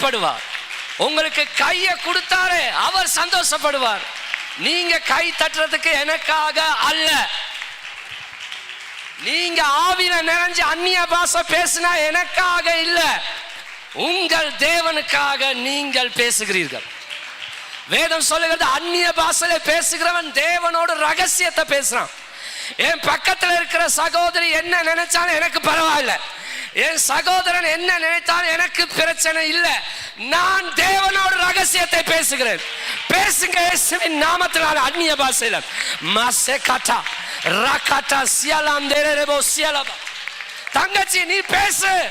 இடைப்படுவார் உங்களுக்கு கையை கொடுத்தாரே அவர் சந்தோஷப்படுவார். நீங்க கை தட்டுறதுக்கு எனக்காக அல்ல. நீங்க ஆவில நிறைஞ்சு அந்நிய பாஷை பேசினா எனக்காக இல்ல. உங்கள் தேவனுக்காக நீங்கள் பேசுகிறீர்கள். வேதம் சொல்லுகிறது அந்நிய பாஷையில பேசுகிறவன் தேவனோட ரகசியத்தை பேசுறான். என் பக்கத்துல இருக்கிற சகோதரி என்ன நினைச்சாலும் எனக்கு பரவாயில்ல. என் சகோதரன் என்ன நினைத்தாலும் எனக்கு பிரச்சனை இல்லை. நான் தேவனோட ரகசியத்தை பேசுகிறேன். பேசுங்க இயேசுவின் நாமத்தினால் அந்நிய பாஷையில. மாசே காட்டா ராக்காட்டா சியலாம் தேரேபோ சியலபா தங்கச்சி நீ பேசு.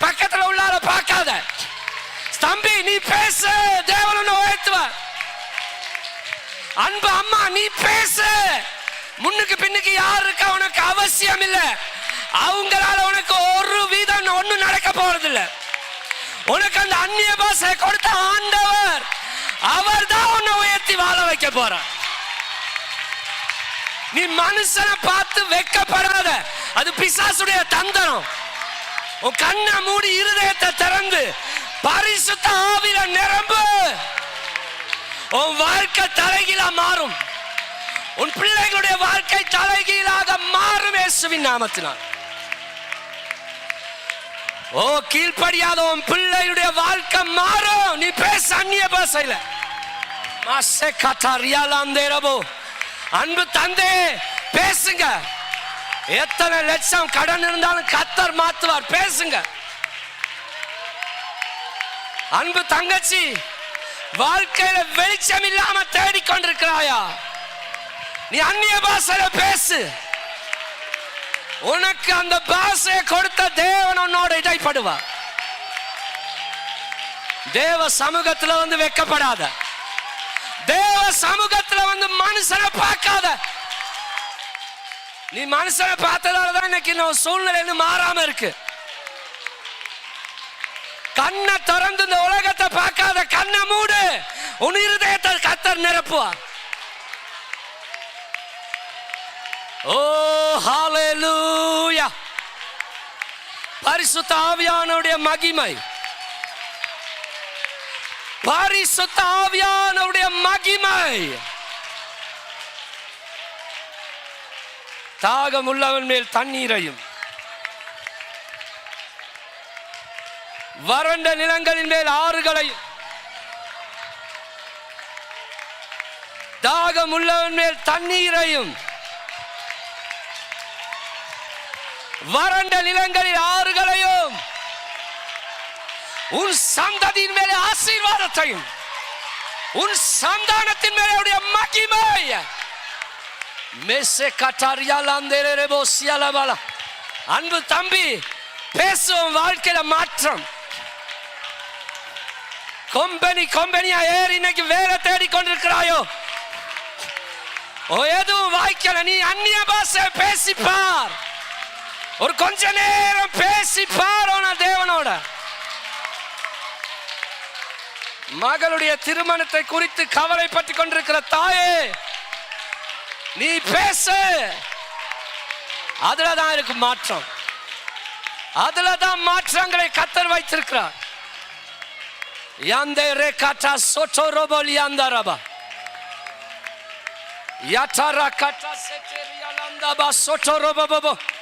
பக்கத்துல உள்ளார பார்க்காத. தம்பி நீ பேசு. தேவன் உயர்த்துவ அன்பு அம்மா நீ பேசு. முன்னுக்கு பின்னுக்கு யார் இருக்கா உனக்கு அவசியம் இல்ல அவங்களால உனக்கு ஒரு வீதம் ஒண்ணும் நடக்க போறது இல்ல உனக்கு அந்த அந்நிய பாசை கொடுத்த ஆண்டவர் அவர் தான் உன்னை உயர்த்தி வாழ வைக்க போறார். நீ மனுஷனை பார்த்து வெக்கப்படாத அது பிசாசுடைய தந்திரம் உன் கண்ணை மூடி இருதயத்தை திறந்து பரிசுத்த ஆவில நிரம்பு. உன் வாழ்க்கை தலைகீழா மாறும். உன் பிள்ளைகளுடைய வாழ்க்கை தலைகீழாக மாறும் இயேசுவின் நாமத்தினால். ஓ கீழ்ப்படியாத உன் பிள்ளையுடைய வாழ்க்கை மாறும். நீ பேச அந்நிய பாசையில மாசே கட்டாரியாலாந்தேரபோ அன்பு தந்தே பேசுங்க. எத்தனை லட்சம் கடன் இருந்தாலும் கத்தர் மாத்துவார். பேசுங்க. அன்பு தங்கச்சி வாழ்க்கையில வெளிச்சம் இல்லாம தேடிக்கொண்டிருக்கிறாயா? நீ அந்நிய பாஷையில பேசு. உனக்கு அந்த பாஷையை கொடுத்த தேவன் உன்னோட இடைப்படுவா. தேவ சமூகத்துல வந்து வெக்கப்படாத. தேவ சமூகத்துல வந்து மனுஷனை பார்க்காத. நீ மனுஷனை பார்த்ததால தான் இன்னைக்கு இன்னும் சூழ்நிலை மாறாம இருக்கு. கண்ணை திறந்து இந்த உலகத்தை பார்க்காத கண்ணை மூடு. உன் இருதயத்தை கத்தர் நிரப்புவா Oh, ஓ ஹalleluya பரிசுத்த ஆவியானுடைய மகிமை. பரிசுத்த ஆவியானவருடைய மகிமை. தாகம் உள்ளவன் மேல் தண்ணீரையும். வறண்ட நிலங்களின் மேல் ஆறுகளையும். தாகம் உள்ளவன் மேல் தண்ணீரையும். வறண்ட நிலங்களில் ஆறுகளையும் உன் சந்ததியின் மேலே ஆசீர்வாதத்தையும் உன் சந்தானத்தின் மேலே அவருடைய மகிமை மெஸ்ஸே கட்டாரியாலாந்தேரேபோ சியாலபாலா அன்பு தம்பி பேசுவோம் வாழ்க்கையில மாற்றம். கொம்பனி கொம்பனியா ஏறி இன்னைக்கு வேலை தேடி கொண்டிருக்கிறாயோ? ஓ எதுவும் வாய்க்கல நீ அந்நிய பாஷை பேசிப்பார். ஒரு கொஞ்ச நேரம் பேசி உன தேவனோட. மகளுடைய திருமணத்தை குறித்து கவலைப்பட்டு கொண்டிருக்கிற தாயே நீ பேசு. அதுல தான் இருக்கு மாற்றம். அதுல தான் மாற்றங்களை கத்தர் வைத்திருக்கிறார். யாந்தே ரே காட்டா சோட்டோ ரோபோல் யாந்தாரபா யாட்டாரா காட்டா செட்டேரியாலாந்தாபா சோட்டோ ரோபோபோ யாந்தே ரே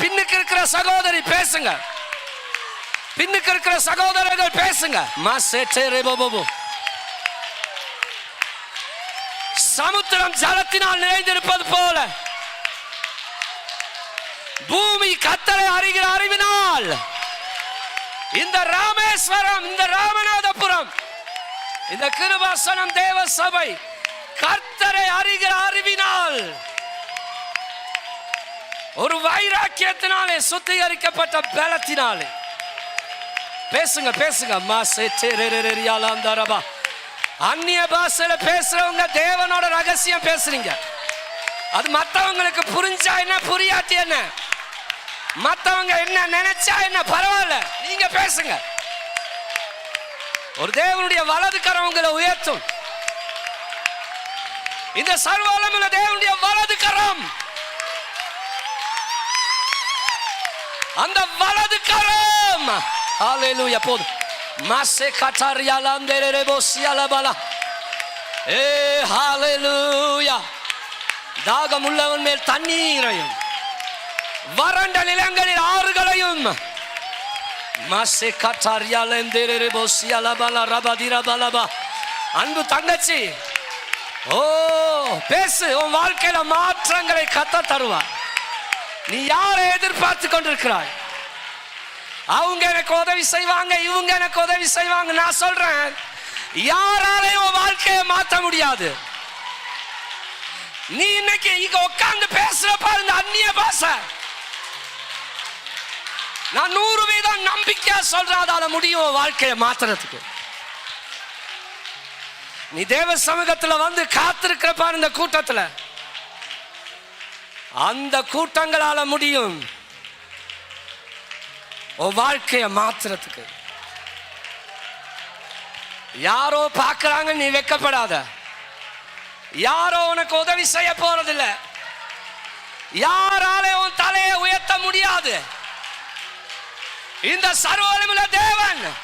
பின்னுக்கு இருக்கிற சகோதரி பேசுங்க. பின்னுக்கு இருக்கிற சகோதரர்கள் பேசுங்க. சமுத்திரம் ஜலத்தினால் நிறைந்திருப்பது போல. பூமி கத்தரை அறிகிற அறிவினால். இந்த ராமேஸ்வரம் இந்த ராமநாதபுரம் இந்த கிருபாசனம் தேவ சபை கர்த்தரை அறிகிற அறிவினால். ஒரு வைராக்கியத்தினாலே சுத்திகரிக்கப்பட்ட பலத்தினாலே. பேசுங்க பேசுங்க. மாசே அந்நிய பாஷையில பேசுறவங்க தேவனோட ரகசியம் பேசுறீங்க. அது மற்றவங்களுக்கு புரிஞ்சா என்ன புரியாட்டி என்ன? மற்றவங்க என்ன நினைச்சா என்ன பரவாயில்ல நீங்க பேசுங்க. ஒரு தேவனுடைய வலது கரம் உங்களை உயர்த்தும். இந்த சர்வாலமில் தேவனுடைய வலது கரம் அந்த வலது கரம். ஹalleluya போதும் மாசே கட்டாரியாலாந்தேரே போசியாலபலா ஏ ஹalleluya தாகம் உள்ளவன் மேல் தண்ணீரையும் வறண்ட நிலங்களில் ஆறுகளையும். மாசே கட்டாரியாலேந்தேரே போசியாலபலா ரபதிரபலபா அன்பு தங்கச்சி ஓ பேசு. உன் வாழ்க்கையில மாற்றங்களை கத்த தருவார். நீ யாரை எதிர்பார்த்து கொண்டிருக்கிறாய்? அவங்க எனக்கு உதவி செய்வாங்க இவங்க எனக்கு உதவி செய்வாங்க. நான் சொல்றேன் யாராலையும் வாழ்க்கையை மாற்ற முடியாது. நீ இன்னைக்கு இங்க உட்கார்ந்து பேசுற பாருங்க அந்நிய பாஷை. நான் நூறு வீதம் நம்பிக்கையா சொல்றேன் அதால முடியும் வாழ்க்கையை மாத்துறதுக்கு. நீ தேவ சமூகத்துல வந்து காத்திருக்கிற பாரு இந்த கூட்டத்துல. அந்த கூட்டங்களால முடியும். உன் வாழ்க்கைய மாத்துறதுக்கு. யாரோ பார்க்கறாங்க நீ வெக்கப்படாத. யாரோ உனக்கு உதவி செய்ய போறதில்ல. யாராலே உன் தலையை உயர்த்த முடியாது. இந்த சர்வலமுள்ள தேவன்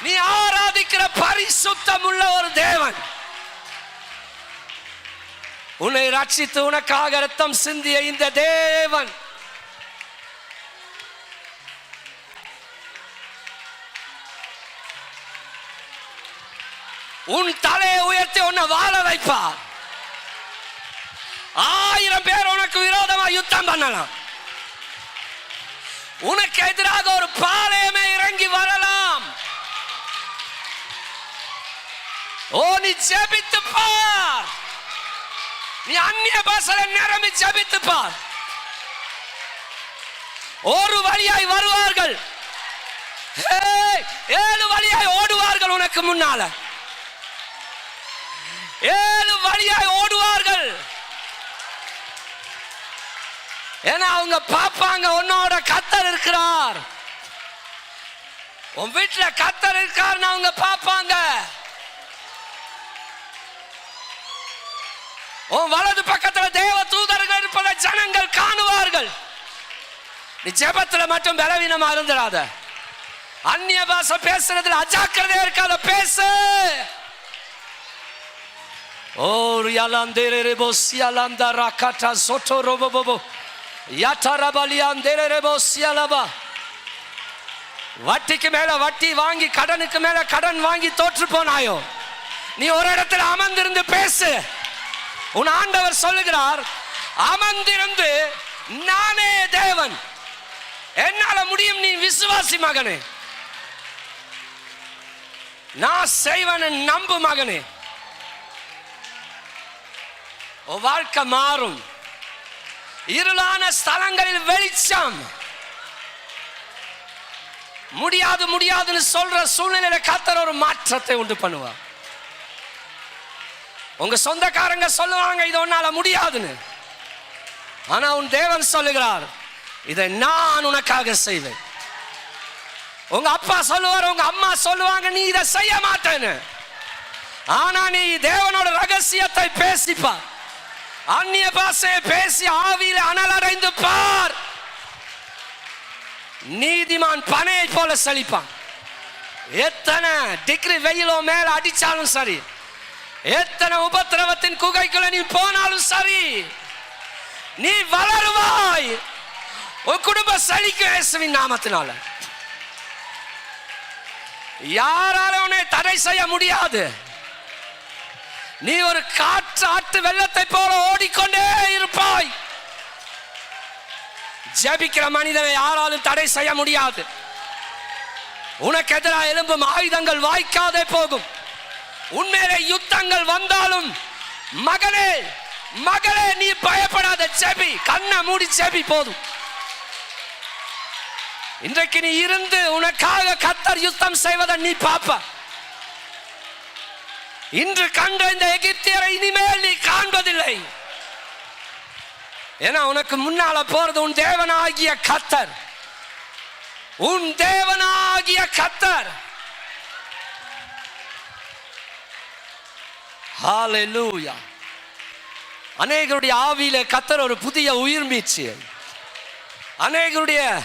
நீ ஆராதிக்கிற பரிசுத்தம் உள்ள ஒரு தேவன். உன்னை ரட்சித்து உனக்காக ரத்தம் சிந்திய இந்த தேவன். உன் தலையை உயர்த்தி உன்னை வாழ வைப்பா. ஆயிரம் பேர் உனக்கு விரோதமா யுத்தம் பண்ணலாம். உனக்கு எதிராக ஒரு பாளையமே இறங்கி வரலாம். ஓ நீ ஜெபித்து பார். நீ அந்நிய பாசல நிரம்பி ஜபித்துப்பார். ஒரு வழியாய் வருவார்கள். ஏழு வழியாய் ஓடுவார்கள் உனக்கு முன்னால. ஏழு வழியாய் ஓடுவார்கள். ஏன்னா அவங்க பார்ப்பாங்க உன்னோட கத்தர் இருக்கிறார். உன் வீட்டுல கத்தர் இருக்காருன்னு அவங்க பார்ப்பாங்க உன் வலது பக்கத்துல தேவ தூதர்கள் இருப்பதை ஜனங்கள் காணுவார்கள். நீ ஜெபத்தில் மட்டும் பலவீனமா இருந்துடாத. அந்நிய பாஷை பேசுறதுல அஜாக்கிரதையா இருக்காத பேசு. ஓ ரியாலாந்தேரே போசியாலாந்தா ராக்காட்டா சொட்டோ ரோபோபோ யாட்டாரபலியாந்தேரே போசியாலபா வட்டிக்கு மேல வட்டி வாங்கி கடனுக்கு மேல கடன் வாங்கி தோற்று போனாயோ. நீ ஒரு இடத்துல அமர்ந்திருந்து பேசு. உன் ஆண்டவர் சொல்லுகிறார் அமர்ந்திருந்து நானே தேவன். என்னால முடியும் நீ விசுவாசி மகனே. நான் செய்வன் நம்பு மகனே. வாழ்க்கை மாறும். இருளான ஸ்தலங்களில் வெளிச்சம். முடியாது முடியாதுன்னு சொல்ற சூழ்நிலையில கத்தர் ஒரு மாற்றத்தை உண்டு பண்ணுவார். உங்க சொந்தக்காரங்க சொல்லுவாங்க இது உன்னால முடியாதுன்னு. ஆனா உன் தேவன் சொல்லுகிறார் இதை நான் உனக்காக செய்வேன். உங்க அப்பா சொல்லுவார் உங்க அம்மா சொல்லுவாங்க நீ இதை செய்ய மாட்டேன்னு. ஆனா நீ தேவனோட ரகசியத்தை பேசிப்பா அந்நிய பாஷையை பேசி ஆவியில அனல் அடைந்து பார். நீதிமான் பனையை போல செழிப்பான். எத்தனை டிகிரி வெயிலோ மேல அடிச்சாலும் சரி எத்தனை உபத்திரவத்தின் குகைக்குள்ள நீ போனாலும் சரி நீ வளருவாய். உன் குடும்ப சளிக்கு இயேசுவின் நாமத்தினால. யாரால உன்னை தடை செய்ய முடியாது. நீ ஒரு காற்று ஆட்டு வெள்ளத்தை போல ஓடிக்கொண்டே இருப்பாய். ஜெபிக்கிற மனிதனை யாராலும் தடை செய்ய முடியாது. உனக்கு எதிராக எலும்பும் ஆயுதங்கள் வாய்க்காதே போகும். உண்மையிலே யுத்தங்கள் வந்தாலும் மகனே மகளே நீ பயப்படாத செபி கண்ணை மூடி செபி போதும். இன்றைக்கு நீ இருந்து உனக்காக கத்தர் யுத்தம் செய்வதை நீ பாப்ப இன்று கண்ட இந்த எகிப்தியரை இனிமேல் நீ காண்பதில்லை. ஏன்னா உனக்கு முன்னால போறது உன் தேவனாகிய கத்தர். உன் தேவனாகிய கத்தர். ஹாலெலூயா அநேகருடைய ஆவியில கத்தர் ஒரு புதிய உயிர் மீச்சு அநேகருடைய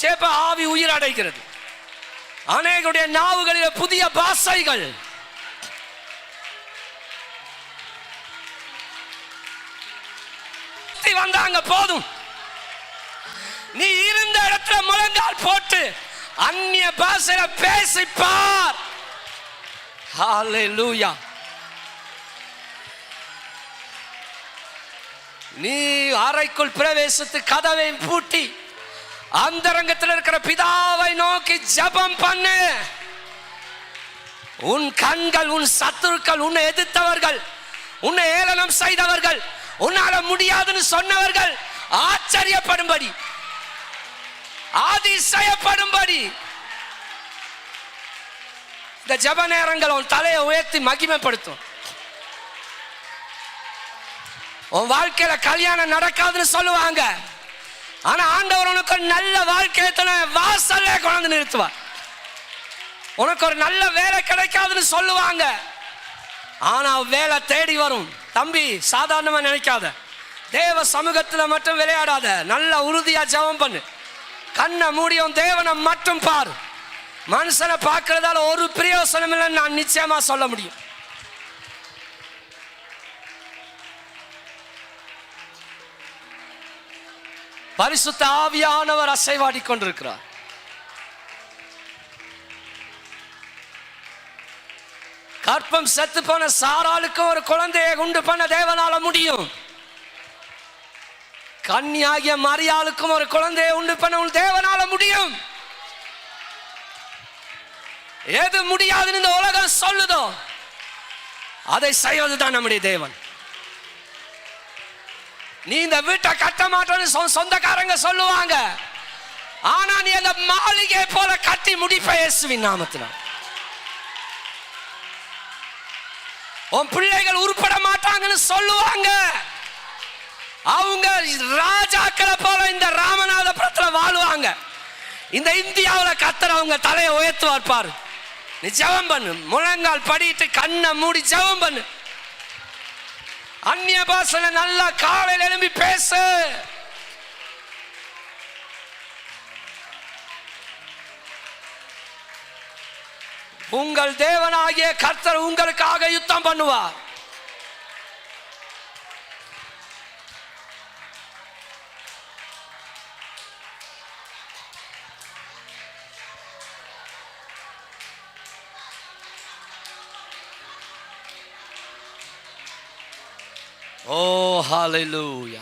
ஜெப ஆவி உயிர் அடைகிறது. அநேகருடைய நாவுகளில புதிய பாசைகள். வந்தாங்க போதும். நீ இருந்த இடத்துல முழங்கால் போட்டு அந்நிய பாசையில பேசி பார் நீ அறைக்குள் பிரவேசித்து கதவை பூட்டி அந்தரங்கத்தில் இருக்கிற பிதாவை நோக்கி ஜெபம் பண்ணு. உன் கண்கள் உன் சத்துருக்கள் உன்னை எதிர்த்தவர்கள் உன்னை ஏளனம் செய்தவர்கள் உன்னால முடியாதுன்னு சொன்னவர்கள் ஆச்சரியப்படும்படி ஆதிசயப்படும்படி இந்த ஜப நேரங்கள் உன் தலையை உயர்த்தி மகிமைப்படுத்தும். உன் வாழ்க்கையில கல்யாணம் நடக்காதுன்னு சொல்லுவாங்க. ஆனா ஆண்டவர் உனக்கு ஒரு நல்ல தன வாசல்ல கொண்டு நிறுத்துவார். உனக்கு ஒரு நல்ல வேலை கிடைக்காதுன்னு சொல்லுவாங்க. ஆனா வேலை தேடி வரும். தம்பி சாதாரணமா நினைக்காத. தேவ சமூகத்துல மட்டும் விளையாடாத. நல்ல உறுதியா ஜெபம் பண்ணு. கண்ணை மூடியும் தேவனை மட்டும் பாரு. மனுஷனை பார்க்கறதால ஒரு பிரயோசனம் இல்லைன்னு நான் நிச்சயமா சொல்ல முடியும். பரிசுத்த ஆவியானவர் அசைவாடி கொண்டிருக்கிறார் கற்பம் செத்து போன சாராளுக்கு ஒரு குழந்தையை உண்டு பண்ண தேவனால முடியும். கன்னியாகிய மரியாளுக்கும் ஒரு குழந்தையை உண்டு பண்ண உன் தேவனால முடியும். எது முடியாதுன்னு இந்த உலகம் சொல்லுதோ அதை செய்வதுதான் நம்முடைய தேவன். நீ இந்த வீட்டை கட்ட மாட்டோன்னு சொ- சொந்தக்காரங்க சொல்லுவாங்க. ஆனா நீ அந்த மாளிகை போல கட்டி முடிப்ப இயேசுவின் நாமத்தினால். உன் பிள்ளைகள் உருப்பட மாட்டாங்கன்னு சொல்லுவாங்க. அவங்க ராஜாக்களை போல இந்த ராமநாதபுரத்தில் வாழ்வாங்க. இந்த இந்தியாவில் கத்தர் அவங்க தலையை உயர்த்துவார் பாரு. நீ ஜெபம் பண்ணு. முழங்கால் படிட்டு கண்ணை மூடி ஜெபம் பண்ணு. அந்நிய பாஷையில நல்லா காலையில் எழும்பி பேசு. உங்கள் தேவனாகிய கர்த்தர் உங்களுக்காக யுத்தம் பண்ணுவார். Oh, hallelujah.